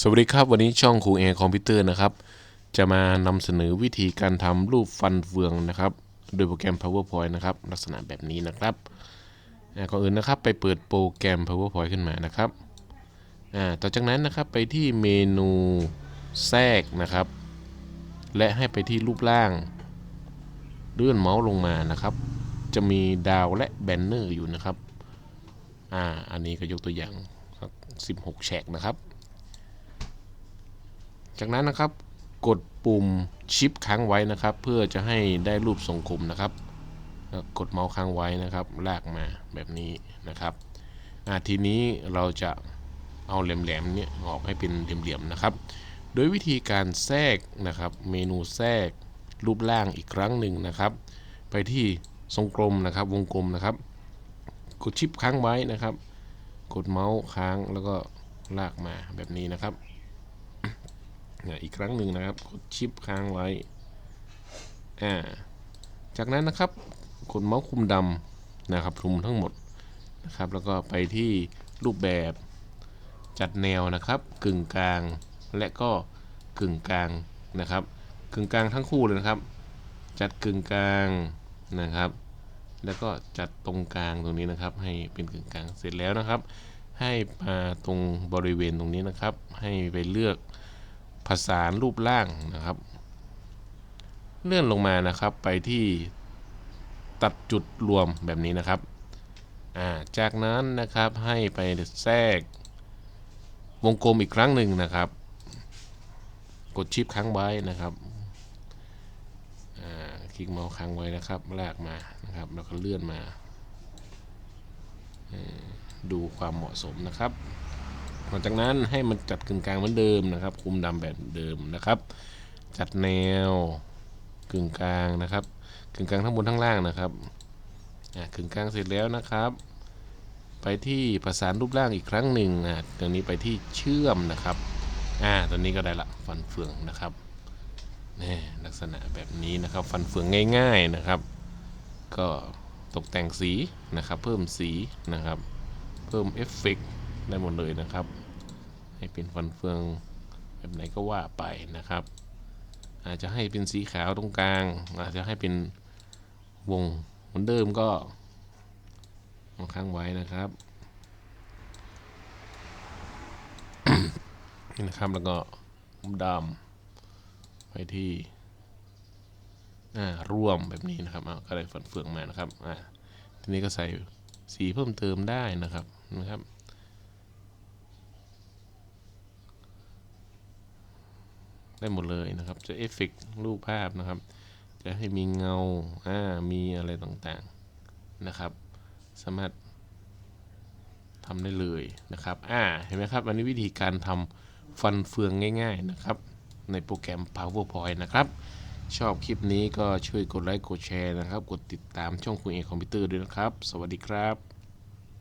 สวัสดีครับวันนี้ช่องครูเอคอมพิวเตอร์นะครับ จะมานำเสนอวิธีการทำรูปฟันเฟืองนะครับ โดยโปรแกรม PowerPoint นะครับ ลักษณะแบบนี้นะครับอ่าก่อนอื่นนะครับไปเปิดโปรแกรม PowerPoint ขึ้นมานะครับอ่าต่อจากนั้นนะครับไปที่เมนูแทรกนะครับ และให้ไปที่รูปร่างเลื่อนเมาส์ลงมานะครับ จะมีดาวและแบนเนอร์อยู่นะครับอ่าอันนี้ก็ยกตัวอย่างสัก16 แฉกนะครับ จากนั้นนะครับกดปุ่มชิปค้างไว้นะครับ เพื่อจะให้ได้รูปทรงกลมนะครับกดเมาส์ค้างไว้นะครับลากมาแบบนี้นะครับทีนี้เราจะเอาแหลมๆเนี่ยออกให้เป็นเหลี่ยมๆนะครับ โดยวิธีการแทรกนะครับ เมนูแทรกรูปร่างอีกครั้งหนึ่งนะครับ ไปที่ทรงกลมนะครับวงกลมนะครับ กดชิปค้างไว้นะครับ กดเมาส์ค้างแล้วก็ลากมาแบบนี้นะครับ นี่ยอีกครั้งหนึ่งนะครับกดชิปค้างไว้อ่าจากนั้นนะครับกดเมาส์คุมดำนะครับคุมทั้งหมดนะครับ แล้วก็ไปที่รูปแบบจัดแนวนะครับ กึ่งกลางและก็กึ่งกลางนะครับ กึ่งกลางทั้งคู่เลยนะครับ จัดกึ่งกลางนะครับ แล้วก็จัดตรงกลางตรงนี้นะครับ ให้เป็นกึ่งกลางเสร็จแล้วนะครับ ให้มาตรงบริเวณตรงนี้นะครับ ให้ไปเลือก ผสานรูปร่างนะครับ เลื่อนลงมานะครับไปที่ตัดจุดรวมแบบนี้นะครับาจากนั้นนะครับให้ไปแทรก วงกลมอีกครั้งหนึ่งนะครับ กดชิปค้างไว้นะครับคลิกเมาส์ค้างไว้นะครับ ลากมานะครับ แล้วก็เลื่อนมา ดูความเหมาะสมนะครับ ลังจากนั้นให้มันจัดกึ่งกลางเหมือนเดิมนะครับ คุมดำแบบเดิมนะครับ จัดแนวกึ่งกลางนะครับกึ่งกลางทั้งบนทั้งล่างนะครับอ่ากึ่งกลางเสร็จแล้วนะครับ ไปที่ประสานรูปร่างอีกครั้งหนึ่งอ่าตรงนี้ไปที่เชื่อมนะครับอ่าตอนนี้ก็ได้ละฟันเฟืองนะครับนี่ลักษณะแบบนี้นะครับ ฟันเฟืองง่าย ๆนะครับ ก็ตกแต่งสีนะครับ เพิ่มสีนะครับ เพิ่มเอฟเฟกต์ ได้หมดเลยนะครับ ให้เป็นฟันเฟืองแบบไหนก็ว่าไปนะครับ อาจจะให้เป็นสีขาวตรงกลาง อาจจะให้เป็นวงเหมือนเดิมก็เอาค้างไว้นะครับนี่นะครับแล้วก็ดำไปที่ร่วมแบบนี้นะครับเอาก็ได้ฟันเฟืองมานะครับ อ่า ทีนี้ก็ใส่สีเพิ่มเติมได้นะครับ นะครับ ได้หมดเลยนะครับ จะเอฟเฟกรูปภาพนะครับ จะให้มีเงาอ่ามีอะไรต่างๆนะครับ สามารถทำได้เลยนะครับอ่าเห็นไหมครับ อันนี้วิธีการทำฟันเฟืองง่ายๆนะครับ ในโปรแกรม PowerPoint นะครับชอบคลิปนี้ก็ช่วยกดไลค์กดแชร์นะครับ กดติดตามช่องคุณเอคอมพิวเตอร์ด้วยนะครับ สวัสดีครับ